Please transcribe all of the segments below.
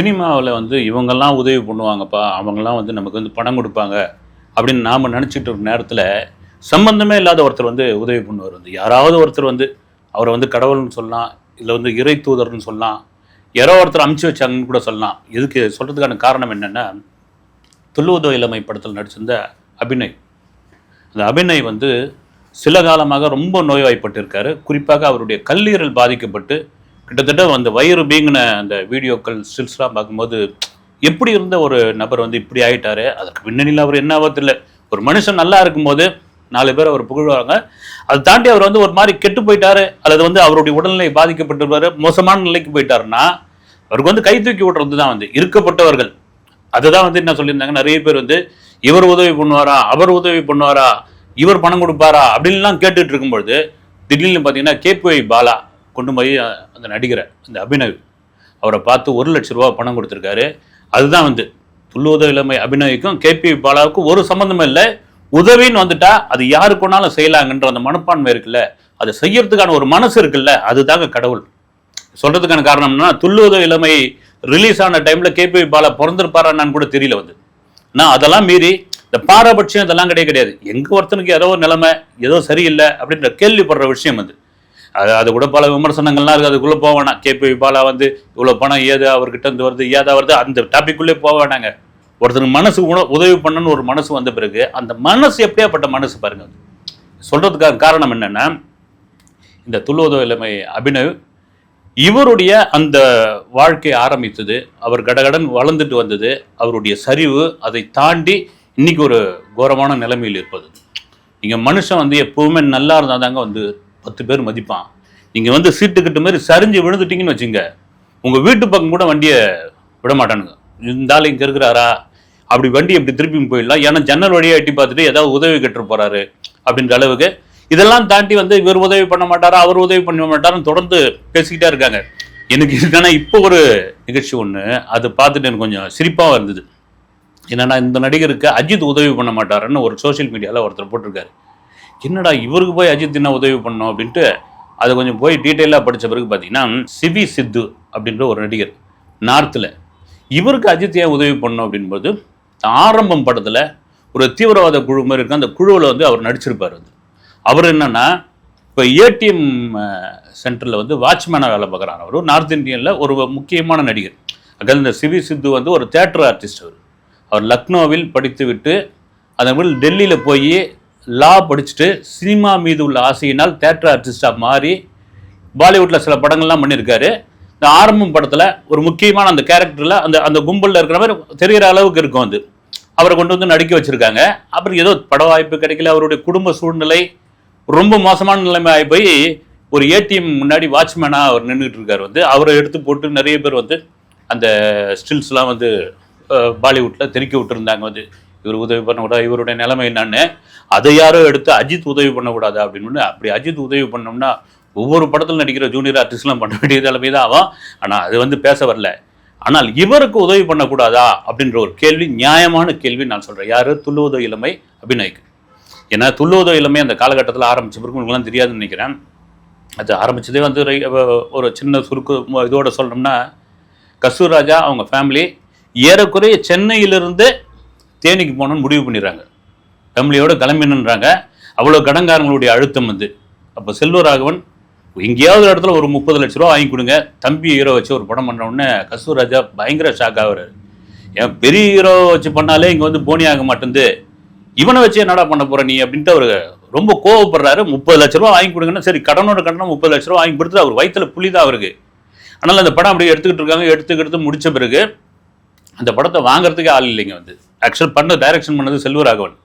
சினிமாவில் வந்து இவங்கெல்லாம் உதவி பண்ணுவாங்கப்பா அவங்கெல்லாம் வந்து நமக்கு வந்து பணம் கொடுப்பாங்க அப்படின்னு நாம் நினச்சிட்டு இருக்க நேரத்தில் சம்பந்தமே இல்லாத ஒருத்தர் வந்து உதவி பண்ணுவார். வந்து யாராவது ஒருத்தர் வந்து அவரை வந்து கடவுள்னு சொல்லலாம் இல்லை வந்து இறை தூதர்னு சொல்லலாம் யாரோ ஒருத்தர் அமுச்சு வச்சாங்கன்னு கூட சொல்லலாம். இதுக்கு சொல்கிறதுக்கான காரணம் என்னென்னா துள்ளுவதோ இளமை படத்தில் நடிச்சிருந்த அபிநய். அந்த அபிநய் வந்து சில காலமாக ரொம்ப நோய்வாய்ப்பட்டிருக்காரு. குறிப்பாக அவருடைய கல்லீரல் பாதிக்கப்பட்டு கிட்டத்தட்ட அந்த வயிறு பீங்கின அந்த வீடியோக்கள் ஸ்டில்ஸ்லாம் பார்க்கும்போது எப்படி இருந்த ஒரு நபர் வந்து இப்படி ஆயிட்டாரு? அதற்கு பின்னணியில் அவர் என்ன ஆபத்து இல்லை ஒரு மனுஷன் நல்லா இருக்கும்போது நாலு பேர் அவர் புகழ்வாங்க. அதை தாண்டி அவர் வந்து ஒரு மாதிரி கெட்டு போயிட்டாரு. அல்லது வந்து அவருடைய உடல்நிலை பாதிக்கப்பட்டிருப்பாரு மோசமான நிலைக்கு போயிட்டாருன்னா அவருக்கு வந்து கை தூக்கி விடுறது தான் வந்து இருக்கப்பட்டவர்கள். அதுதான் வந்து என்ன சொல்லியிருந்தாங்க நிறைய பேர் வந்து இவர் உதவி பண்ணுவாரா? அவர் உதவி பண்ணுவாரா? இவர் பணம் கொடுப்பாரா? அப்படின்லாம் கேட்டுட்டு இருக்கும்பொழுது திடீர்னு பார்த்தீங்கன்னா கேபிஐ பாலா கொண்டு போய் அந்த நடிகரை அந்த அபினவ் அவரை பார்த்து ஒரு லட்ச ரூபா பணம் கொடுத்துருக்காரு. அதுதான் வந்து துள்ளுவதோ இளமை அபிநவிக்கும் கேபி பாலாவுக்கும் ஒரு சம்மந்தமும் இல்லை. உதவின்னு வந்துட்டா அது யாருக்கு வேணாலும் செய்யலாங்கன்ற அந்த மனப்பான்மை இருக்குல்ல அதை செய்யறதுக்கான ஒரு மனசு இருக்குல்ல அதுதாங்க கடவுள். சொல்றதுக்கான காரணம்னா துள்ளுவதோ இளமை ரிலீஸ் ஆன டைம்ல கேபி பாலா பிறந்திருப்பாரான்னு கூட தெரியல வந்து. நான் அதெல்லாம் மீறி இந்த பாரபட்சம் இதெல்லாம் கிடையாது கிடையாது. எங்க ஒருத்தனுக்கு ஏதோ ஒரு நிலைமை ஏதோ சரியில்லை அப்படின்ற கேள்விப்படுற விஷயம் அது. அது அது கூட பல விமர்சனங்கள்லாம் இருக்குது. அதுக்குள்ளே போக வேணாம். கேபி பாலா வந்து இவ்வளோ பணம் ஏது அவர்கிட்ட இருந்து வருது ஏதா வருது அந்த டாபிக்குள்ளே போக வேணாங்க. மனசு உண உதவி பண்ணணும்னு ஒரு மனசு வந்த பிறகு அந்த மனசு எப்படியாப்பட்ட மனசு பாருங்க. அது காரணம் என்னென்னா இந்த துள்ளுவதோ இளமை அபினவ் இவருடைய அந்த வாழ்க்கை ஆரம்பித்தது அவர் கடகடன் வளர்ந்துட்டு வந்தது அவருடைய சரிவு அதை தாண்டி இன்னைக்கு ஒரு கோரமான நிலைமையில் இருப்பது. நீங்கள் மனுஷன் வந்து எப்பவுமே நல்லா இருந்தால் தாங்க வந்து பத்து பேர் மதிப்பான். நீங்கள் வந்து சீட்டு கிட்ட மாதிரி சரிஞ்சு விழுந்துட்டீங்கன்னு வச்சுங்க உங்கள் வீட்டு பக்கம் கூட வண்டியை விட மாட்டானுங்க. இருந்தாலும் இங்கே இருக்கிறாரா? அப்படி வண்டி எப்படி திருப்பி போயிடலாம். ஏன்னா ஜன்னல் வழியாக எட்டி பார்த்துட்டு ஏதாவது உதவி கட்டு போறாரு அப்படின்ற அளவுக்கு. இதெல்லாம் தாண்டி வந்து இவர் உதவி பண்ண மாட்டாரா? அவர் உதவி பண்ண மாட்டாருன்னு தொடர்ந்து பேசிக்கிட்டே இருக்காங்க. எனக்கு இதுக்கான இப்போ ஒரு நிகழ்ச்சி ஒன்று அது பார்த்துட்டு எனக்கு கொஞ்சம் சிரிப்பாக இருந்தது. என்னன்னா இந்த நடிகருக்கு அஜித் உதவி பண்ண மாட்டாருன்னு ஒரு சோஷியல் மீடியாவில் ஒருத்தர் போட்டிருக்காரு. என்னடா இவருக்கு போய் அஜித் என்ன உதவி பண்ணோம் அப்படின்ட்டு அதை கொஞ்சம் போய் டீட்டெயிலாக படித்த பிறகு பார்த்தீங்கன்னா சிவி சித்து அப்படின்ற ஒரு நடிகர் நார்த்தில் இவருக்கு அஜித் ஏன் உதவி பண்ணோம் அப்படின்போது ஆரம்பம் படத்தில் ஒரு தீவிரவாத குழு மாதிரி இருக்கும். அந்த குழுவில் வந்து அவர் நடிச்சிருப்பார் வந்து. அவர் என்னென்னா இப்போ ஏடிஎம் சென்டரில் வந்து வாட்ச்மேனாக வேலை பார்க்குறாரு அவர். நார்த் இந்தியனில் ஒரு முக்கியமான நடிகர். அங்கே இந்த சிவி சித்து வந்து ஒரு தேட்டர் ஆர்டிஸ்ட் அவர். அவர் லக்னோவில் படித்துவிட்டு அதன் பிறகு டெல்லியில் போய் லா படிச்சுட்டு சினிமா மீது உள்ள ஆசையினால் தேட்டர் ஆர்டிஸ்டாக மாறி பாலிவுட்டில் சில படங்கள்லாம் பண்ணியிருக்காரு. இந்த ஆரம்பம் படத்தில் ஒரு முக்கியமான அந்த கேரக்டரில் அந்த அந்த கும்பலில் இருக்கிற மாதிரி தெரிகிற அளவுக்கு இருக்கும் அது. அவரை கொண்டு வந்து நடிக்க வச்சுருக்காங்க. அப்புறம் ஏதோ பட வாய்ப்பு கிடைக்கல. அவருடைய குடும்ப சூழ்நிலை ரொம்ப மோசமான நிலைமை ஆகி போய் ஒரு ஏடிஎம் முன்னாடி வாட்ச்மேனாக அவர் நின்றுட்டு இருக்கார் வந்து. அவரை எடுத்து போட்டு நிறைய பேர் வந்து அந்த ஸ்டில்ஸ்லாம் வந்து பாலிவுட்டில் தெறிக்க விட்டுருந்தாங்க வந்து. இவர் உதவி பண்ணக்கூடாது இவருடைய நிலைமை என்னன்னு அதை யாரோ எடுத்து அஜித் உதவி பண்ணக்கூடாது அப்படின்னு அப்படி அஜித் உதவி பண்ணோம்னா ஒவ்வொரு படத்தில் நடிக்கிற ஜூனியர் ஆர்டிஸ்ட்லாம் பண்ண வேண்டிய நிலைமை தான் ஆகும். ஆனால் அது வந்து பேச வரல. ஆனால் இவருக்கு உதவி பண்ணக்கூடாதா அப்படின்ற ஒரு கேள்வி நியாயமான கேள்வி நான் சொல்கிறேன் யார்? துள்ளுவதோ இளமை அபிநய்க்கு. ஏன்னா துள்ளுவதோ இளமை அந்த காலகட்டத்தில் ஆரம்பிச்ச பிறகு உங்களுக்குலாம் தெரியாதுன்னு நினைக்கிறேன். அது ஆரம்பித்ததே வந்து ஒரு சின்ன சுருக்கு இதோட சொல்லணும்னா கஸ்தூர் ராஜா அவங்க ஃபேமிலி ஏறக்குறைய சென்னையிலிருந்து தேனிக்கு போகணும்னு முடிவு பண்ணிடுறாங்க. ஃபேமிலியோட கிளம்பினுன்றாங்க. அவ்வளோ கடன்காரங்களுடைய அழுத்தம் வந்து. அப்போ செல்வராகவன் எங்கேயாவது இடத்துல ஒரு முப்பது லட்ச ரூபா வாங்கி கொடுங்க. தம்பி ஹீரோ வச்சு ஒரு படம் பண்ண கஸ்தூராஜா ராஜா பயங்கர ஷாக் ஆகுறாரு. ஏன் பெரிய ஹீரோ வச்சு பண்ணாலே இங்கே வந்து போனி ஆக மாட்டேங்குது இவனை வச்சு என்னடா பண்ண போகிற நீ அப்படின்ட்டு அவர் ரொம்ப கோவப்படுறாரு. முப்பது லட்ச ரூபா வாங்கி கொடுங்கன்னா சரி கடனோட கடனும் முப்பது லட்ச ரூபா வாங்கி கொடுத்து அவர் வயித்துல புள்ளி தான் அவருக்கு. ஆனால் அந்த படம் அப்படியே எடுத்துக்கிட்டு இருக்காங்க. எடுத்துக்கிட்டு முடித்த பிறகு அந்த படத்தை வாங்குறதுக்கே ஆள் இல்லைங்க வந்து. ஆக்சுவல் பண்ண டைரக்ஷன் பண்ணது செல்வராகவன்.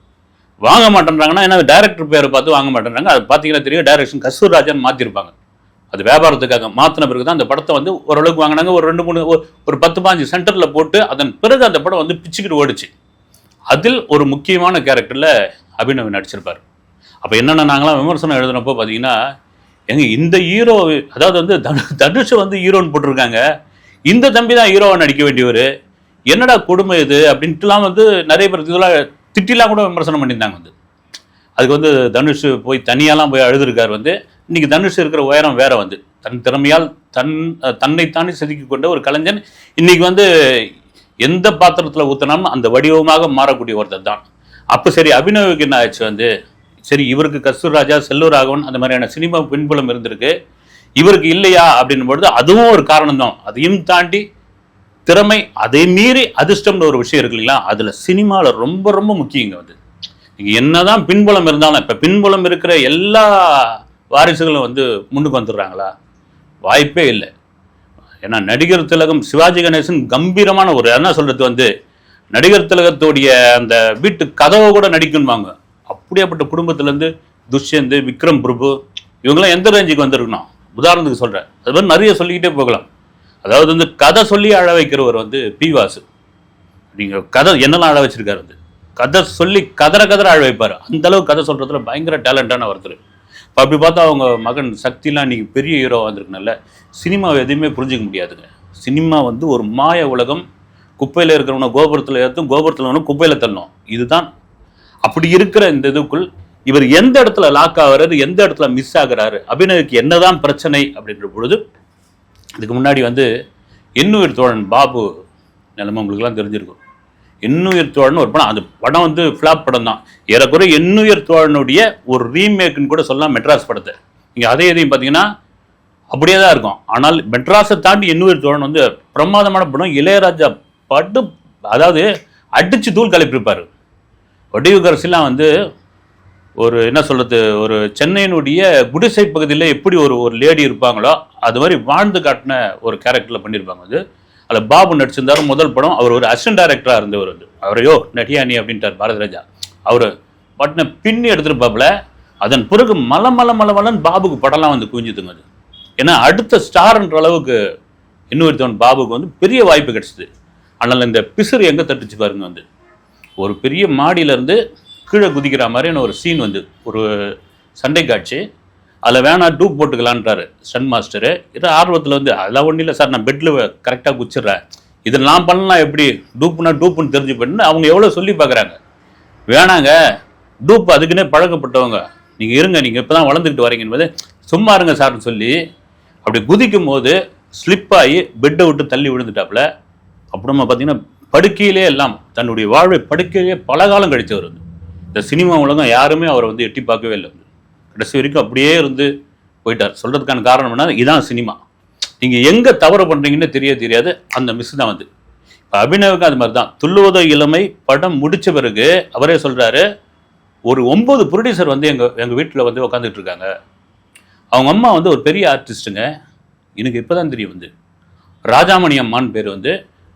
வாங்க மாட்டேன்றாங்கன்னா ஏன்னா டேரக்டர் பேரை பார்த்து வாங்க மாட்டேன்றாங்க. அது பார்த்தீங்கன்னா தெரியும் டைரக்ஷன் கஸ்தூர் ராஜன் மாற்றிருப்பாங்க அது வியாபாரத்துக்காக மாற்றின பிறகு தான் அந்த படத்தை வந்து ஓரளவுக்கு வாங்கினாங்க. ஒரு ரெண்டு மூணு ஒரு- பத்து பாஞ்சு சென்டரில் போட்டு அதன் பிறகு அந்த படம் வந்து பிச்சுக்கிட்டு ஓடிச்சு. அதில் ஒரு முக்கியமான கேரக்டரில் அபிநவ் நடிச்சிருப்பார். அப்போ என்னென்ன நாங்களாம் விமர்சனம் எழுதுனப்போ பார்த்தீங்கன்னா எங்கள் இந்த ஹீரோ அதாவது வந்து தனு- வந்து ஹீரோன்னு போட்டிருக்காங்க. இந்த தம்பி தான் ஹீரோவை நடிக்க வேண்டியவர். என்னடா கொடுமை இது அப்படின்ட்டுலாம் வந்து நிறைய பேர் இதெல்லாம் திட்டிலாம் கூட விமர்சனம் பண்ணியிருந்தாங்க வந்து. அதுக்கு வந்து தனுஷ் போய் தனியாலாம் போய் அழுதுருக்கார் வந்து. இன்றைக்கி தனுஷ் இருக்கிற உயரம் வேற வந்து. தன் திறமையால் தன் தன்னைத்தானே செதுக்கி கொண்ட ஒரு கலைஞன். இன்னைக்கு வந்து எந்த பாத்திரத்தில் ஊற்றினாலும் அந்த வடிவமாக மாறக்கூடிய ஒருத்தர் தான். அப்போ சரி அபிநவுக்கு என்ன ஆச்சு வந்து? சரி இவருக்கு கஸ்தூர் ராஜா செல்லூர் ராகவன் அந்த மாதிரியான சினிமா பின்புலம் இருந்திருக்கு. இவருக்கு இல்லையா அப்படின்னும் பொழுது அதுவும் ஒரு காரணம் தான் அதையும் தாண்டி திறமை அதை மீறி அதிர்ஷ்டம்னு ஒரு விஷயம் இருக்கு இல்லைங்களா? அதில் சினிமாவில் ரொம்ப ரொம்ப முக்கியங்க வந்து நீங்க என்னதான் பின்புலம் இருந்தாலும் இப்போ பின்புலம் இருக்கிற எல்லா வாரிசுகளும் வந்து முன்னுக்கு வந்துடுறாங்களா? வாய்ப்பே இல்லை. ஏன்னா நடிகர் திலகம் சிவாஜி கணேசன் கம்பீரமான ஒரு என்ன சொல்றது வந்து நடிகர் திலகத்துடைய அந்த வீட்டு கதவை கூட நடிக்கணுவாங்க அப்படியாப்பட்ட குடும்பத்திலேருந்து துஷ்யந்த் விக்ரம் பிரபு இவங்கெல்லாம் எந்த ரேஞ்சுக்கு வந்திருக்கணும்? உதாரணத்துக்கு சொல்கிறேன் அது மாதிரி நிறைய சொல்லிக்கிட்டே போகலாம். அதாவது வந்து கதை சொல்லி அழ வைக்கிறவர் வந்து பி வாசு. நீங்கள் கதை என்னெல்லாம் அழ வச்சிருக்காரு வந்து? கதை சொல்லி கதற கதற அழ வைப்பார். அந்தளவு கதை சொல்கிறதுல பயங்கர டேலண்டான ஒருத்தர். இப்போ அப்படி பார்த்தா அவங்க மகன் சக்திலாம் இன்றைக்கி பெரிய ஹீரோ வந்திருக்கனால சினிமாவை எதுவுமே புரிஞ்சிக்க முடியாதுங்க. சினிமா வந்து ஒரு மாய உலகம். குப்பையில் இருக்கிறவனை கோபுரத்தில் ஏற்றும் கோபுரத்தில் ஒன்று குப்பையில் தள்ளணும் இதுதான். அப்படி இருக்கிற இந்த இதுக்குள் இவர் எந்த இடத்துல லாக் ஆகுறாரு எந்த இடத்துல மிஸ் ஆகிறாரு? அபிநயக்கு என்னதான் பிரச்சனை அப்படின்ற பொழுது இதுக்கு முன்னாடி வந்து எண்ணுயிர் தோழன் பாபு நிலைமை உங்களுக்குலாம் தெரிஞ்சிருக்கும். எண்ணுயிர் தோழன் ஒரு படம் அந்த படம் வந்து ஃப்ளாப் படம் தான். ஏறக்குறைய எண்ணுயிர் தோழனுடைய ஒரு ரீமேக்குன்னு கூட சொல்லலாம் மெட்ராஸ் படத்தை. நீங்கள் அதே இதையும் பார்த்தீங்கன்னா அப்படியே தான் இருக்கும். ஆனால் மெட்ராஸை தாண்டி இன்னுயிர் தோழன் வந்து பிரமாதமான படம் இளையராஜா பட்டு அதாவது அடிச்சு தூள் கலப்பிருப்பார். வடிவுகரசிலாம் வந்து ஒரு என்ன சொல்றது ஒரு சென்னையினுடைய குடிசை பகுதியில் எப்படி ஒரு ஒரு லேடி இருப்பாங்களோ அது மாதிரி வாழ்ந்து காட்டின ஒரு கேரக்டரில் பண்ணியிருப்பாங்க அது. அதில் பாபு நடிச்சிருந்தார் முதல் படம். அவர் ஒரு அசிஸ்டன்ட் டைரக்டராக இருந்தவர் அது. அவரையோ நடியானி அப்படின்ட்டார் பாரதிராஜா அவர் பட்டின பின்னி எடுத்துருப்பாப்புல அதன் பிறகு மல மல மல மலன்னு பாபுக்கு படம்லாம் வந்து குவிஞ்சுதுங்க அது. ஏன்னா அடுத்த ஸ்டார்ன்ற அளவுக்கு இன்னொருத்தவன் பாபுக்கு வந்து பெரிய வாய்ப்பு கிடச்சிது. ஆனால் இந்த பிசுறு எங்கே தட்டுச்சு பாருங்க வந்து. ஒரு பெரிய மாடியிலேருந்து கீழே குதிக்கிற மாதிரியான ஒரு சீன் வந்து ஒரு சண்டை காட்சி. அதில் வேணா டூப் போட்டுக்கலான்றாரு ஸ்டன் மாஸ்டரு இது ஆர்வத்தில் வந்து அதெல்லாம் ஒன்றும் இல்லை சார் நான் பெட்டில் கரெக்டாக குச்சிடுறேன் இதில் நான் பண்ணலாம் எப்படி? டூப்புனா டூப்புன்னு தெரிஞ்சு பண்ணு அவங்க எவ்வளோ சொல்லி பார்க்குறாங்க. வேணாங்க டூப் அதுக்குன்னே பழக்கப்பட்டவங்க. நீங்கள் இருங்க நீங்கள் இப்போ தான் வளர்ந்துக்கிட்டு வரீங்கன்னு போது சும்மா இருங்க சார்னு சொல்லி அப்படி குதிக்கும் போது ஸ்லிப் ஆகி பெட்டை விட்டு தள்ளி விழுந்துட்டாப்புல. அப்புறமா பார்த்தீங்கன்னா படுக்கையிலே எல்லாம் தன்னுடைய வாழ்வை படுக்கையிலே பல காலம் கழிச்சவர் வந்து. இந்த சினிமா உலகம் யாருமே அவரை வந்து எட்டி பார்க்கவே இல்லை. கடைசி வரைக்கும் அப்படியே இருந்து போயிட்டார். சொல்கிறதுக்கான காரணம் என்ன இதான் சினிமா. நீங்கள் எங்கே தவறு பண்ணுறீங்கன்னு தெரிய தெரியாது. அந்த மிஸ் தான் வந்து இப்போ அபிநவுக்கு அது மாதிரி தான் துள்ளுவதோ இளமை படம் முடித்த பிறகு அவரே சொல்கிறாரு ஒரு ஒம்பது ப்ரொடியூசர் வந்து எங்கள் எங்கள் வீட்டில் வந்து உக்காந்துட்டு இருக்காங்க. அவங்க அம்மா வந்து ஒரு பெரிய ஆர்டிஸ்ட்டுங்க எனக்கு இப்போ தான் தெரியும் வந்து. ராஜாமணி அம்மான்னு பேர் வந்து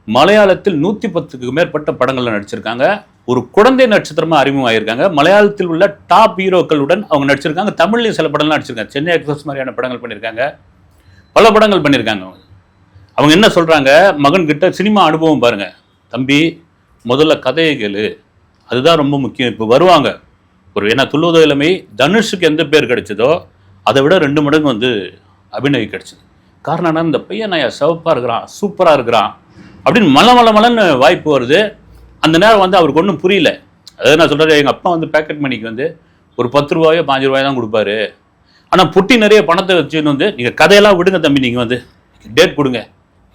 மலையாளத்தில் நூற்றி பத்துக்கு மேற்பட்ட படங்களில் நடிச்சிருக்காங்க. ஒரு குழந்தை நட்சத்திரமா அறிமுகமாயிருக்காங்க. மலையாளத்தில் உள்ள டாப் ஹீரோக்களுடன் அவங்க நடிச்சிருக்காங்க. தமிழ்லையும் சில படம்லாம் நடிச்சிருக்காங்க. சென்னை எக்ஸ்பிரஸ் மாதிரியான படங்கள் பண்ணியிருக்காங்க. பல படங்கள் பண்ணியிருக்காங்க அவங்க. அவங்க என்ன சொல்றாங்க? மகன் கிட்ட சினிமா அனுபவம் பாருங்க. தம்பி முதல்ல கதையை கேளு. அதுதான் ரொம்ப முக்கியம். இப்போ வருவாங்க. ஒரு ஏன்னா துள்ளுவதோ இளமை தனுஷுக்கு எந்த பேர் கிடைச்சதோ அதை விட ரெண்டு மடங்கு வந்து அபிநய் கிடைச்சது. காரணம் என்ன இந்த பையன் நான் சிவப்பாக இருக்கிறான் சூப்பராக இருக்கிறான் அப்படின்னு மல மல மலன்னு வாய்ப்பு வருது. அந்த நேரம் வந்து அவருக்கு ஒன்றும் புரியல. அதாவது நான் சொல்கிறேன் எங்கள் அப்பா வந்து பேக்கெட் மணிக்கு வந்து ஒரு பத்து ரூபாயோ பாஞ்சு ரூபாயோ தான் கொடுப்பாரு. ஆனால் புட்டி நிறைய பணத்தை வச்சுன்னு வந்து நீங்கள் கதையெல்லாம் விடுங்க தம்பி நீங்கள் வந்து. டேட் கொடுங்க.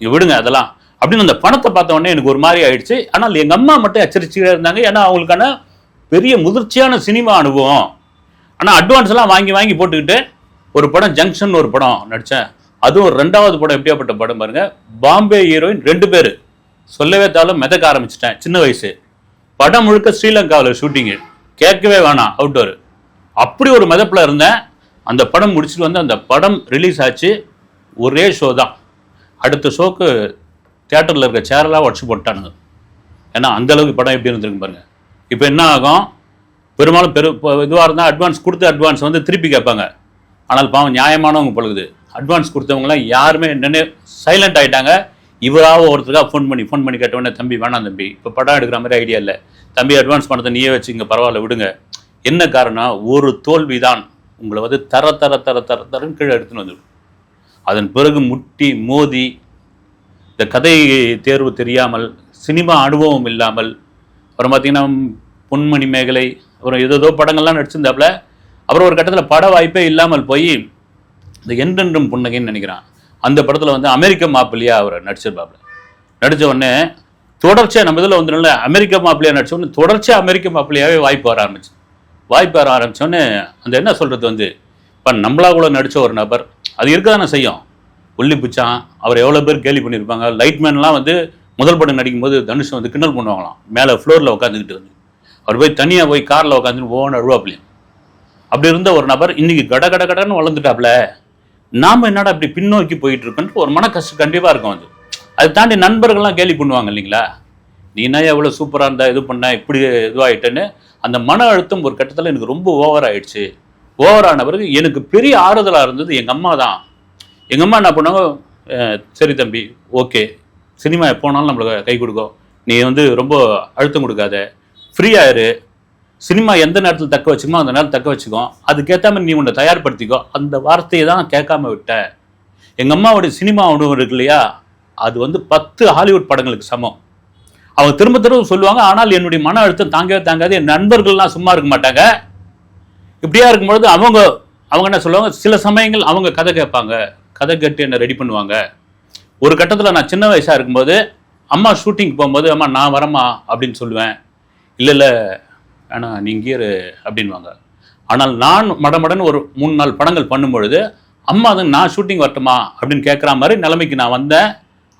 நீங்கள் விடுங்க அதெல்லாம். அப்படின்னு அந்த பணத்தை பார்த்த உடனே எனக்கு ஒரு மாதிரி ஆயிடுச்சு. ஆனால் எங்கள் அம்மா மட்டும் எச்சரிச்சுக்கிட்டே இருந்தாங்க. ஏன்னா அவங்களுக்கான பெரிய முதிர்ச்சியான சினிமா அனுபவம். ஆனால் அட்வான்ஸ்லாம் வாங்கி வாங்கி போட்டுக்கிட்டு ஒரு படம் ஜங்ஷன் ஒரு படம் நடித்தேன் அதுவும் ரெண்டாவது படம் எப்படியாப்பட்ட படம் பாருங்க. பாம்பே ஹீரோயின் ரெண்டு பேர். சொல்லவே தாலும் மிதக்க ஆரம்பிச்சிட்டேன். சின்ன வயசு. படம் முழுக்க ஸ்ரீலங்காவில் ஷூட்டிங்கு கேட்கவே வேணாம் அவுட்டோர் அப்படி ஒரு மிதப்பில் இருந்தேன். அந்த படம் முடிச்சுட்டு வந்து அந்த படம் ரிலீஸ் ஆச்சு. ஒரே ஷோ தான். அடுத்த ஷோக்கு தேட்டரில் இருக்க சேரெல்லாம் உடச்சு போட்டானுங்க ஏன்னா அந்த அளவுக்கு படம் எப்படி இருந்திருக்கு பாருங்க. இப்போ என்ன ஆகும்? பெரும்பாலும் பெரு இதுவாக இருந்தால் அட்வான்ஸ் கொடுத்த அட்வான்ஸ் வந்து திருப்பி கேட்பாங்க. ஆனால் பாவம் நியாயமானவங்க பழகுது. அட்வான்ஸ் கொடுத்தவங்களாம் யாருமே என்னென்ன சைலண்ட் ஆகிட்டாங்க இவராக ஒருத்தருக்காக ஃபோன் பண்ணி ஃபோன் பண்ணி கேட்டவொடனே தம்பி வேணாம் தம்பி இப்போ படம் எடுக்கிற மாதிரி ஐடியா இல்லை. தம்பி அட்வான்ஸ் பணத்தை நீயே வச்சுங்க பரவாயில்ல விடுங்க. என்ன காரணம் ஒரு தோல்வி தான் உங்களை வந்து தர தர தர தர தரன்னு கீழே எடுத்துன்னு வந்துடும் அதன் பிறகு முட்டி மோதி இந்த கதை தேர்வு தெரியாமல் சினிமா அனுபவம் இல்லாமல் அப்புறம் பார்த்தீங்கன்னா பொன்மணி மேகலை அப்புறம் ஏதோ படங்கள்லாம் நடிச்சிருந்தாப்புல அப்புறம் ஒரு கட்டத்தில் பட வாய்ப்பே இல்லாமல் போய் இந்த என்றென்றும் புன்னகைன்னு நினைக்கிறான். அந்த படத்தில் வந்து அமெரிக்க மாப்பிள்ளையா அவர் நடிச்சிருப்பாப்புல நடித்த உடனே தொடர்ச்சியாக நம்ம இதில் வந்து நல்ல அமெரிக்க மாப்பிள்ளையா நடித்த உடனே தொடர்ச்சியாக அமெரிக்க மாப்பிள்ளையாவே வாய்ப்பு வர ஆரம்பிச்சு. வாய்ப்பு வர ஆரம்பித்தோடனே அந்த என்ன சொல்கிறது வந்து இப்போ நம்மளா கூட நடித்த ஒரு நபர் அது இருக்க தானே செய்யும். உள்ளி பிச்சான் அவர் எவ்வளோ பேர் கேலி பண்ணியிருப்பாங்க லைட்மேன்லாம் வந்து முதல் படம் நடிக்கும்போது தனுஷ் வந்து கிண்டல் பண்ணுவாங்களாம். மேலே ஃப்ளோரில் உட்காந்துக்கிட்டு வந்து. அவர் போய் தனியாக போய் காரில் உட்காந்துட்டு ஓன அழுவாப்பிலையும் அப்படி இருந்த ஒரு நபர் இன்னைக்கு கட கட கடன்னு வளர்ந்துட்டாப்ல நாம் என்னடா இப்படி பின்னோக்கி போயிட்டு இருக்கோன்ட்டு ஒரு மன கஷ்டம் கண்டிப்பாக இருக்கும் அது. அதை தாண்டி நண்பர்கள்லாம் கேள்வி பண்ணுவாங்க இல்லைங்களா? நீ எவ்வளோ சூப்பராக இருந்தா இது பண்ண இப்படி இதுவாகிட்டேன்னு அந்த மன அழுத்தம் ஒரு கட்டத்தில் எனக்கு ரொம்ப ஓவர் ஆயிடுச்சு. ஓவர் ஆன பிறகு எனக்கு பெரிய ஆறுதலாக இருந்தது எங்கள் அம்மா தான். எங்கள் அம்மா என்ன பண்ணாங்க சரி தம்பி ஓகே. சினிமா எப்போனாலும் நம்மளுக்கு கை கொடுக்கும் நீ வந்து ரொம்ப அழுத்தம் கொடுக்காத. ஃப்ரீயாக ஆயிரு சினிமா எந்த நேரத்தில் தக்க வச்சுக்கோ அந்த நேரத்தில் தக்க வச்சுக்கோ. அதுக்கேற்ற மாதிரி நீ உன்னை தயார்படுத்திக்கோ. அந்த வார்த்தையை தான் கேட்காம விட்ட. எங்கள் அம்மாவுடைய சினிமா உணவு இருக்கு இல்லையா? அது வந்து பத்து ஹாலிவுட் படங்களுக்கு சமம். அவங்க திரும்ப திரும்ப சொல்லுவாங்க ஆனால் என்னுடைய மன அழுத்தம் தாங்கவே தாங்காது. என் நண்பர்கள்லாம் சும்மா இருக்க மாட்டாங்க. இப்படியா இருக்கும்பொழுது அவங்க அவங்க என்ன சொல்லுவாங்க? சில சமயங்கள் அவங்க கதை கேட்பாங்க. கதை கேட்டு என்னை ரெடி பண்ணுவாங்க. ஒரு கட்டத்தில் நான் சின்ன வயசாக இருக்கும்போது அம்மா ஷூட்டிங் போகும்போது அம்மா நான் வரமா அப்படின்னு சொல்லுவேன். இல்லை இல்லை ஆனால் நீ இங்கே இரு அப்படின்வாங்க. ஆனால் நான் மடமடன்னு ஒரு மூணு நாள் படங்கள் பண்ணும்பொழுது அம்மா அது நான் ஷூட்டிங் வரட்டுமா? அப்படின்னு கேட்குற மாதிரி நிலைமைக்கு நான் வந்தேன்.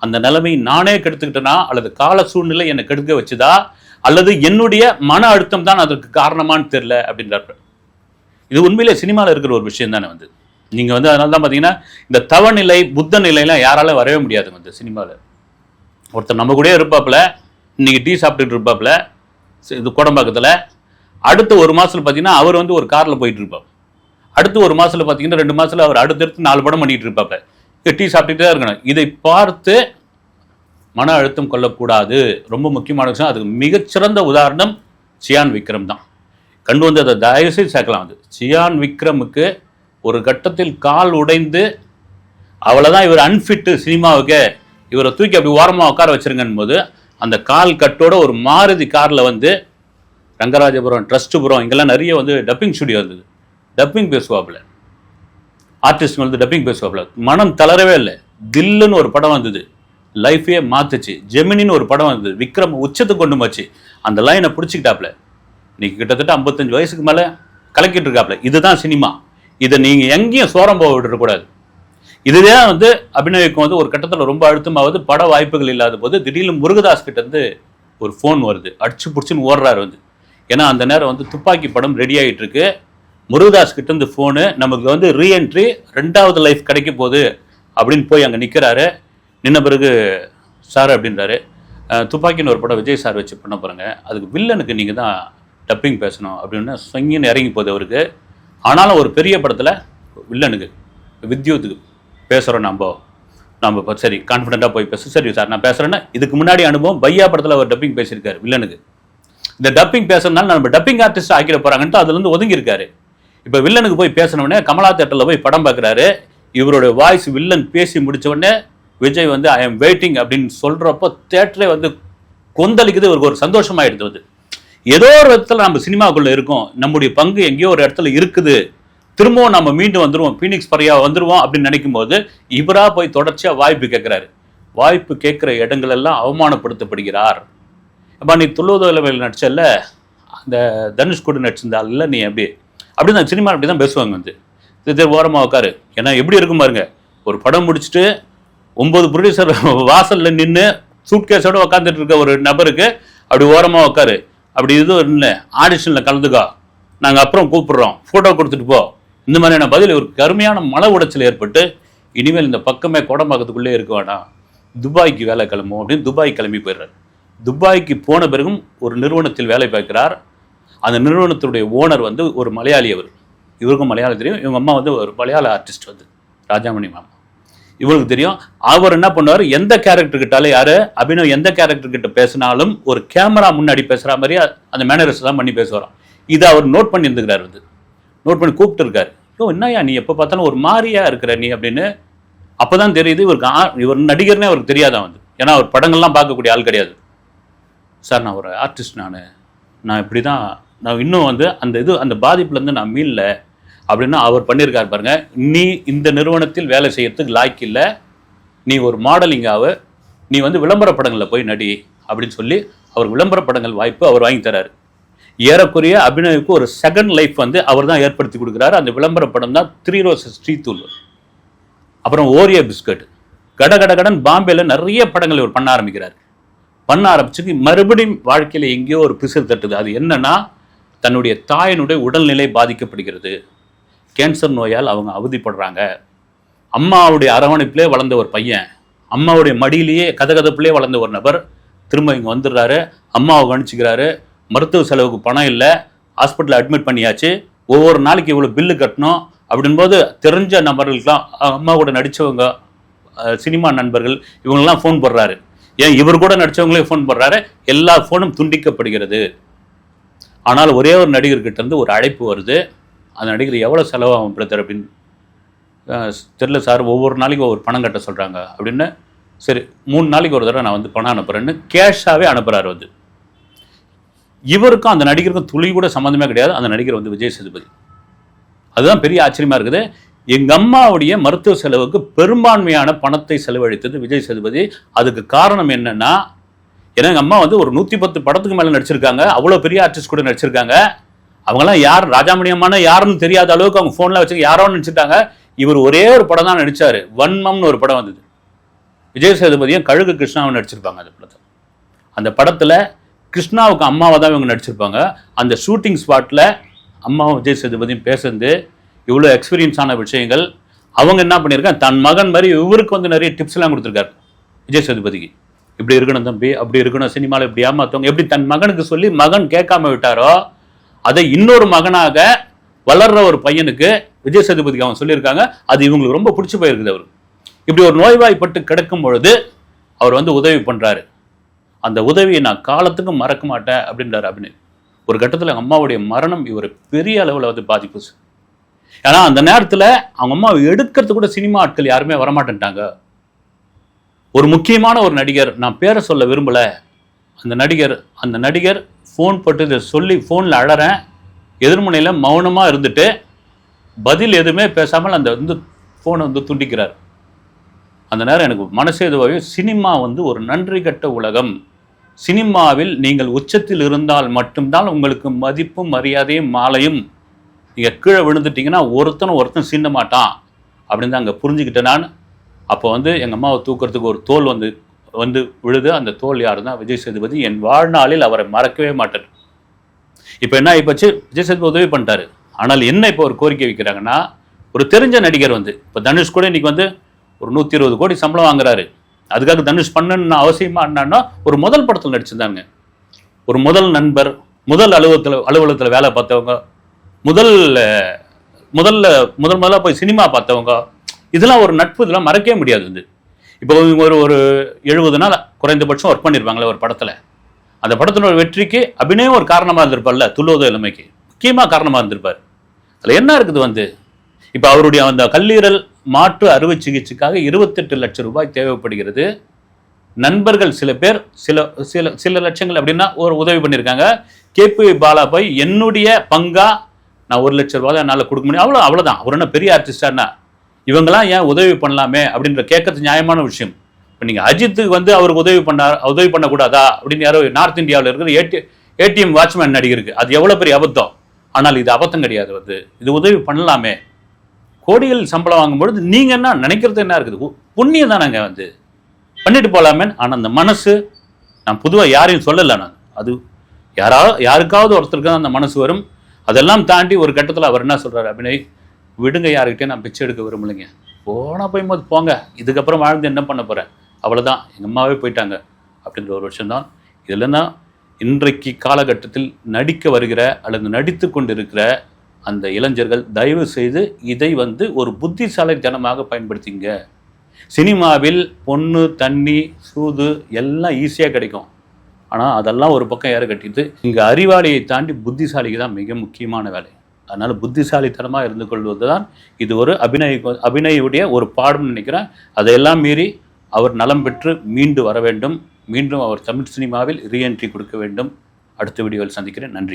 அந்த நிலைமை நானே கெடுத்துக்கிட்டேனா? அல்லது கால சூழ்நிலை என்னை கெடுக்க வச்சுதா? அல்லது என்னுடைய மன அழுத்தம் தான் அதற்கு காரணமான்னு தெரில அப்படின்றாரு இது உண்மையிலே சினிமாவில் இருக்கிற ஒரு விஷயம் தானே வந்து. நீங்கள் வந்து அதனால தான் பார்த்தீங்கன்னா இந்த தவநிலை புத்த நிலையெல்லாம் யாரால வரவே முடியாது வந்து சினிமாவில் ஒருத்தர் நம்ம கூடயே இருப்பாப்புல இன்னைக்கு டீ சாப்பிட்டுட்டு இருப்பாப்புல இது கோடம்பாக்கத்தில் அடுத்த ஒரு மாசத்துல பார்த்தீங்கன்னா அவர் வந்து ஒரு காரில் போயிட்டு இருப்பார். அடுத்து ஒரு மாசத்துல பார்த்தீங்கன்னா ரெண்டு மாசத்துல அவர் அடுத்தடுத்து நாலு படம் பண்ணிட்டு இருப்பாப்ப இங்க டீ சாப்பிட்டுட்டே தான் இருக்கணும். இதை பார்த்து மன அழுத்தம் கொள்ளக்கூடாது. ரொம்ப முக்கியமான விஷயம். அதுக்கு மிகச்சிறந்த உதாரணம் சியான் விக்ரம் தான். கண்டு வந்து அதை தயவுசெய்து சேர்க்கலாம். அது சியான் விக்ரமுக்கு ஒரு கட்டத்தில் கால் உடைந்து அவ்வளோதான் இவர் அன்ஃபிட்டு சினிமாவுக்கு இவரை தூக்கி அப்படி ஓரமாக உட்கார வச்சுருங்கன்னு போது அந்த கால் கட்டோட ஒரு மாருதி காரில் வந்து ரங்கராஜபுரம் ட்ரஸ்ட்டுபுரம் இங்கெல்லாம் நிறைய வந்து டப்பிங் ஸ்டுடியோ இருந்தது. டப்பிங் பேசுவாப்பில். ஆர்டிஸ்ட் வந்து டப்பிங் பேசுவாப்புல. மனம் தளரவே இல்லை. தில்லுன்னு ஒரு படம் வந்தது. லைஃபே மாத்துச்சு. ஜெமினின்னு ஒரு படம் வந்தது. விக்ரம் உச்சத்தை கொண்டு போச்சு. அந்த லைனை பிடிச்சிக்கிட்டாப்புல. இன்னைக்கு கிட்டத்தட்ட ஐம்பத்தஞ்சு வயசுக்கு மேலே கலக்கிட்டு இருக்காப்ல இதுதான் சினிமா. இதை நீங்கள் எங்கேயும் சோரம் போக விட்டுறக்கூடாது இதுதான் வந்து அபிநயக்கும் வந்து ஒரு கட்டத்தில் ரொம்ப அழுத்தமாவது பட வாய்ப்புகள் இல்லாத போது திடீர்னு முருகதாஸ் கிட்ட இருந்து ஒரு ஃபோன் வருது. அடிச்சு பிடிச்சின்னு ஓடுறாரு வந்து. ஏன்னா அந்த நேரம் வந்து துப்பாக்கி படம் ரெடி ஆகிட்டு இருக்கு முருகதாஸ் கிட்ட இருந்து ஃபோனு நமக்கு வந்து ரீஎன்ட்ரி ரெண்டாவது லைஃப் கிடைக்க போகுது அப்படின்னு போய் அங்கே நிற்கிறாரு நின்ன பிறகு சார் அப்படின்றாரு துப்பாக்கின்னு ஒரு படம் விஜய் சார் வச்சு பண்ண போகிறேங்க அதுக்கு வில்லனுக்கு நீங்கள் தான் டப்பிங் பேசணும். அப்படின்னு சொங்கின்னு இறங்கி போகுது அவருக்கு. ஆனாலும் ஒரு பெரிய படத்தில் வில்லனுக்கு வித்யூத்துக்கு பேசுகிறோம் நம்ம. நம்ம இப்போ சரி கான்ஃபிடென்ட்டாக போய் பேச. சரி சார் நான் பேசுகிறேன்னா இதுக்கு முன்னாடி அனுபவம் பையா படத்தில் அவர் டப்பிங் பேசியிருக்காரு வில்லனுக்கு இந்த டப்பிங் பேசுறதுனால நம்ம டப்பிங் ஆர்டிஸ்ட் ஆக்கிட போறாங்கன்ட்டு அதுலேருந்து ஒதுங்கி இருக்காரு இப்போ வில்லனுக்கு போய் பேசினவுடனே கமலா தேட்டரில் போய் படம் பார்க்குறாரு இவருடைய வாய்ஸ் வில்லன் பேசி முடிச்சவொடனே விஜய் வந்து ஐ எம் வெயிட்டிங் அப்படின்னு சொல்கிறப்போ தேட்டரே வந்து கொந்தளிக்குது. இவருக்கு ஒரு சந்தோஷமாயிடுது வந்து ஏதோ ஒரு விதத்தில் நம்ம சினிமாக்குள்ளே இருக்கோம். நம்முடைய பங்கு எங்கேயோ ஒரு இடத்துல இருக்குது. திரும்பவும் நம்ம மீண்டும் வந்துருவோம். பீனிக்ஸ் பறையா வந்துருவோம் அப்படின்னு நினைக்கும் போது இவரா போய் தொடர்ச்சியா வாய்ப்பு கேட்கிறாரு வாய்ப்பு கேட்குற இடங்கள் எல்லாம் அவமானப்படுத்தப்படுகிறார். அப்போ நீ துள்ளுவதில் நடிச்சல அந்த தனுஷ் கூட நடிச்சிருந்தால இல்லை நீ அப்படி அப்படி தான் சினிமா அப்படி தான் பேசுவாங்க வந்து. இது ஓரமாக உட்காரு ஏன்னா எப்படி இருக்கும் பாருங்க ஒரு படம் முடிச்சுட்டு ஒம்பது ப்ரொடியூசர் வாசலில் நின்று சூட்கேஸோட உட்காந்துட்டு இருக்க ஒரு நபருக்கு அப்படி ஓரமாக உட்காரு அப்படி இது இல்லை ஆடிஷனில் கலந்துக்கோ. நாங்கள் அப்புறம் கூப்பிட்றோம் ஃபோட்டோ கொடுத்துட்டு போ. இந்த மாதிரியான பதில் ஒரு கருமையான மன உடைச்சல் ஏற்பட்டு இனிமேல் இந்த பக்கமே கோடம்பாக்கத்துக்குள்ளே இருக்க வேணாம். துபாய்க்கு வேலை கிளம்பும் அப்படின்னு துபாய் கிளம்பி போயிடுறாரு. துபாய்க்கு போன பிறகும் ஒரு நிறுவனத்தில் வேலை பார்க்கிறார். அந்த நிறுவனத்துடைய ஓனர் வந்து ஒரு மலையாளி அவர். இவருக்கும் மலையாளம் தெரியும். இவங்க அம்மா வந்து ஒரு மலையாள ஆர்டிஸ்ட் வந்து ராஜாமணி மாமா. இவருக்கு தெரியும். அவர் என்ன பண்ணுவார்? எந்த கேரக்டர்கிட்டாலும் யார்? அபினவ் எந்த கேரக்டர்கிட்ட பேசினாலும் ஒரு கேமரா முன்னாடி பேசுகிற மாதிரி அந்த மேனரஸ் தான் பண்ணி பேசுவாராம். இதை அவர் நோட் பண்ணி இருந்துக்கிறார் வந்து. நோட் பண்ணி கூப்பிட்டுருக்காரு. ஓ யோ என்னய்யா நீ? எப்போ பார்த்தாலும் ஒரு மாதிரியா இருக்கிற நீ? அப்படின்னு. அப்பதான் தெரியுது இவருக்கு ஆ- இவர் நடிகர்னே அவருக்கு தெரியாதான் வந்து. ஏன்னா அவர் படங்கள்லாம் பார்க்கக்கூடிய ஆள் கிடையாது. சார் நான் ஒரு ஆர்டிஸ்ட் நான். நான் இப்படி தான் நான் இன்னும் வந்து அந்த இது அந்த பாதிப்புலேருந்து நான் மீளல அப்படின்னா அவர் பண்ணியிருக்காரு பாருங்க. நீ இந்த நிறுவனத்தில் வேலை செய்யறதுக்கு லாய்க்கு இல்லை. நீ ஒரு மாடலிங்காக நீ வந்து விளம்பர படங்களில் போய் நடி அப்படின்னு சொல்லி அவர் விளம்பர படங்கள் வாய்ப்பு அவர் வாங்கி தராரு. ஏறக்குறைய அபிநயவுக்கு ஒரு செகண்ட் லைஃப் வந்து அவர் தான் ஏற்படுத்தி கொடுக்குறாரு. அந்த விளம்பர படம் தான் த்ரீ ரோசஸ் ஸ்ரீதூல் அப்புறம் ஓரியோ பிஸ்கட் கட கட கடன் பாம்பேல நிறைய படங்கள் இவர் பண்ண ஆரம்பிக்கிறார். பண்ண ஆரம்பிச்சுக்கு மறுபடியும் வாழ்க்கையில் எங்கேயோ ஒரு பிசில் தட்டுது. அது என்னன்னா தன்னுடைய தாயினுடைய உடல்நிலை பாதிக்கப்படுகிறது. கேன்சர் நோயால் அவங்க அவதிப்படுறாங்க. அம்மாவுடைய அரவணைப்பிலே வளர்ந்த ஒரு பையன் அம்மாவுடைய மடியிலேயே கதகதப்பிலே வளர்ந்த ஒரு நபர் திரும்ப இங்கே வந்துடுறாரு. அம்மாவை கவனிச்சிக்கிறாரு. மருத்துவ செலவுக்கு பணம் இல்லை. ஹாஸ்பிட்டலில் அட்மிட் பண்ணியாச்சு. ஒவ்வொரு நாளைக்கு இவ்வளோ பில்லு கட்டணும் அப்படின்போது தெரிஞ்ச நபர்களுக்கெல்லாம் அம்மா கூட நடித்தவங்க சினிமா நண்பர்கள் இவங்கெல்லாம் ஃபோன் போடுறாரு. ஏன் இவர் கூட நடித்தவங்களே ஃபோன் போடுறாரு எல்லா ஃபோனும் துண்டிக்கப்படுகிறது. ஆனால் ஒரே ஒரு நடிகர்கிட்ட இருந்து ஒரு அழைப்பு வருது. அந்த நடிகர் எவ்வளோ செலவாகும் பிரதர் அப்படின்னு. தெரில தெரியல சார் ஒவ்வொரு நாளைக்கு ஒவ்வொரு பணம் கட்ட சொல்கிறாங்க அப்படின்னு. சரி மூணு நாளைக்கு ஒரு தடவை நான் வந்து பணம் அனுப்புகிறேன்னு கேஷாகவே அனுப்புகிறாரு வந்து. இவருக்கும் அந்த நடிகருக்கும் துளி கூட சம்மந்தமே கிடையாது. அந்த நடிகர் வந்து விஜய் சேதுபதி. அதுதான் பெரிய ஆச்சரியமா இருக்குது. எங்க அம்மாவுடைய மருத்துவ செலவுக்கு பெரும்பான்மையான பணத்தை செலவழித்தது விஜய் சேதுபதி. அதுக்கு காரணம் என்னன்னா ஏன்னா அம்மா வந்து ஒரு நூற்றி பத்து படத்துக்கு மேலே நடிச்சிருக்காங்க. அவ்வளோ பெரிய ஆர்டிஸ்ட் கூட நடிச்சிருக்காங்க. அவங்கெல்லாம் யார்? ராஜாமணி யாருன்னு தெரியாத அளவுக்கு அவங்க ஃபோனில் வச்சு யாரோ நடிச்சிருக்காங்க. இவர் ஒரே ஒரு படம் தான் நடிச்சாரு. வன்மம்னு ஒரு படம் வந்தது. விஜய் சேதுபதியும் கழுகு கிருஷ்ணாவும் நடிச்சிருப்பாங்க அந்த படத்தில். அந்த படத்தில் கிருஷ்ணாவுக்கு அம்மாவை தான் இவங்க நடிச்சிருப்பாங்க. அந்த ஷூட்டிங் ஸ்பாட்டில் அம்மாவும் விஜய் சேதுபதியும் பேசுறது இவ்வளோ எக்ஸ்பீரியன்ஸான விஷயங்கள். அவங்க என்ன பண்ணியிருக்காங்க? தன் மகன் மாதிரி இவருக்கு வந்து நிறைய டிப்ஸ்லாம் கொடுத்துருக்காரு. விஜய் சேதுபதிக்கு. இப்படி இருக்கணும் தம்பி அப்படி இருக்கணும் சினிமாவில் இப்படி ஏமாத்தவங்க. எப்படி தன் மகனுக்கு சொல்லி மகன் கேட்காம விட்டாரோ அதை இன்னொரு மகனாக வளர்ற ஒரு பையனுக்கு விஜய் சேதுபதிக்கு அவங்க சொல்லியிருக்காங்க. அது இவங்களுக்கு ரொம்ப பிடிச்சி போயிருக்குது அவர் இப்படி ஒரு நோய்வாய்ப்பட்டு கிடக்கும் பொழுது அவர் வந்து உதவி பண்ணுறாரு அந்த உதவியை நான் காலத்துக்கும் மறக்க மாட்டேன் அப்படின்றாரு அப்படின்னு ஒரு கட்டத்தில் அம்மாவுடைய மரணம் இவர் பெரிய அளவில் வந்து பாதிப்பு ஏன்னா அந்த நேரத்தில் அவங்க அம்மாவை எடுக்கிறது கூட சினிமா ஆட்கள் யாருமே வரமாட்டேன்ட்டாங்க. ஒரு முக்கியமான ஒரு நடிகர் நான் பேரை சொல்ல விரும்பல. அந்த நடிகர் அந்த நடிகர் ஃபோன் போட்டு இதை சொல்லி ஃபோனில் அழறேன். எதிர்முனையில் மௌனமாக இருந்துட்டு பதில் எதுவுமே பேசாமல் அந்த வந்து ஃபோனை வந்து துண்டிக்கிறார். அந்த நேரம் எனக்கு மனசு எதுவாகவே சினிமா வந்து ஒரு நன்றி கட்ட உலகம். சினிமாவில் நீங்கள் உச்சத்தில் இருந்தால் மட்டும்தான் உங்களுக்கு மதிப்பும் மரியாதையும் மாலையும் நீங்கள் கீழே விழுந்துட்டீங்கன்னா ஒருத்தனும் ஒருத்தன் சீண்ட மாட்டான். அப்படின்னு தான் அங்கே புரிஞ்சுக்கிட்டேன் நான். அப்போ வந்து எங்கள் அம்மாவை தூக்கிறதுக்கு ஒரு தோல் வந்து வந்து விழுது. அந்த தோல் யார் தான் விஜய் சேதுபதி. என் வாழ்நாளில் அவரை மறக்கவே மாட்டேன். இப்போ என்ன ஆகிப்போச்சு விஜய் சேதுபதி உதவி பண்ணிட்டாரு. ஆனால் என்ன இப்போ ஒரு கோரிக்கை வைக்கிறாங்கன்னா ஒரு தெரிஞ்ச நடிகர் வந்து இப்போ தனுஷ் கூட இன்னைக்கு வந்து ஒரு நூற்றி இருபது கோடி சம்பளம் வாங்குறாரு. அதுக்காக தனுஷ் பண்ணணும்னு அவசியமா என்னன்னா ஒரு முதல் படத்தில் நடிச்சிருந்தாங்க. ஒரு முதல் நண்பர் முதல் அலுவலகத்தில் அலுவலகத்தில் வேலை பார்த்தவங்க முதல்ல முதல்ல முதல் முதல்ல போய் சினிமா பார்த்தவங்க இதெல்லாம் ஒரு நட்பு இதெல்லாம் மறக்கவே முடியாது இது. இப்போ இவங்க ஒரு ஒரு எழுபது நாள் குறைந்தபட்சம் ஒர்க் பண்ணியிருப்பாங்களே ஒரு படத்தில். அந்த படத்தினோட வெற்றிக்கு அபிநயம் ஒரு காரணமாக இருந்திருப்பார்ல துள்ளோத இளமைக்கு. முக்கியமாக காரணமாக இருந்திருப்பார். அதில் என்ன இருக்குது வந்து? இப்போ அவருடைய அந்த கல்லீரல் மாற்று அறுவை சிகிச்சைக்காக இருபத்தெட்டு லட்சம் ரூபாய் தேவைப்படுகிறது. நண்பர்கள் சில பேர் சில சில சில லட்சங்கள் அப்படின்னா ஒரு உதவி பண்ணியிருக்காங்க. கேபி பாலா போய் என்னுடைய பங்கா நான் ஒரு லட்ச ரூபா தான் என்னால் கொடுக்க முடியும். அவ்வளோ அவ்வளோதான் அவர் என்ன பெரிய ஆர்டிஸ்டானா இவங்கெல்லாம் ஏன் உதவி பண்ணலாமே அப்படின்ற கேட்கறது நியாயமான விஷயம். இப்போ நீங்கள் அஜித்துக்கு வந்து அவருக்கு உதவி பண்ணார் உதவி பண்ணக்கூடாதா? அப்படின்னு யாரோ நார்த் இந்தியாவில் இருக்கிற ஏடி ஏடிஎம் வாட்ச்மேன் நடிகருக்கு அது எவ்வளோ பெரிய அபத்தம்? ஆனால் இது அபத்தம் கிடையாது வந்து இது உதவி பண்ணலாமே. கோடிகள் சம்பளம் வாங்கும்பொழுது நீங்கள் என்ன நினைக்கிறது என்ன இருக்குது? புண்ணியம் தானேங்க வந்து. பண்ணிட்டு போகலாமே ஆனால் அந்த மனசு நான் பொதுவாக யாரையும் சொல்லலை நான். அது யாராவது யாருக்காவது ஒருத்தருக்கு தான் அந்த மனசு வரும். அதெல்லாம் தாண்டி ஒரு கட்டத்தில் அவர் என்ன சொல்கிறார் அபிநய் விடுங்க யாருக்கிட்டே நான் பிச்சை எடுக்க விரும்பலைங்க. போனால் போய் போது போங்க. இதுக்கப்புறம் வாழ்ந்து என்ன பண்ண போகிறேன் அவ்வளோதான் எங்கள் அம்மாவே போயிட்டாங்க. அப்படின்ற ஒரு வருஷம் தான் இதுலன்னா இன்றைக்கு காலகட்டத்தில் நடிக்க வருகிற அல்லது நடித்து கொண்டிருக்கிற அந்த இளைஞர்கள் தயவு செய்து இதை வந்து ஒரு புத்திசாலித்தனமாக பயன்படுத்திங்க. சினிமாவில் பொண்ணு தண்ணி சூது எல்லாம் ஈஸியாக கிடைக்கும். ஆனால் அதெல்லாம் ஒரு பக்கம் ஏற கட்டிட்டு இங்கே அறிவாளியை தாண்டி புத்திசாலிக்கு தான் மிக முக்கியமான வேலை. அதனால் புத்திசாலித்தனமாக இருந்து கொள்வது தான் இது ஒரு அபிநய அபிநயுடைய ஒரு பாடம்னு நினைக்கிறேன். அதையெல்லாம் மீறி அவர் நலம் பெற்று மீண்டு வர வேண்டும். மீண்டும் அவர் தமிழ் சினிமாவில் ரீஎன்ட்ரி கொடுக்க வேண்டும். அடுத்த வீடியோவில் சந்திக்கிறேன். நன்றி.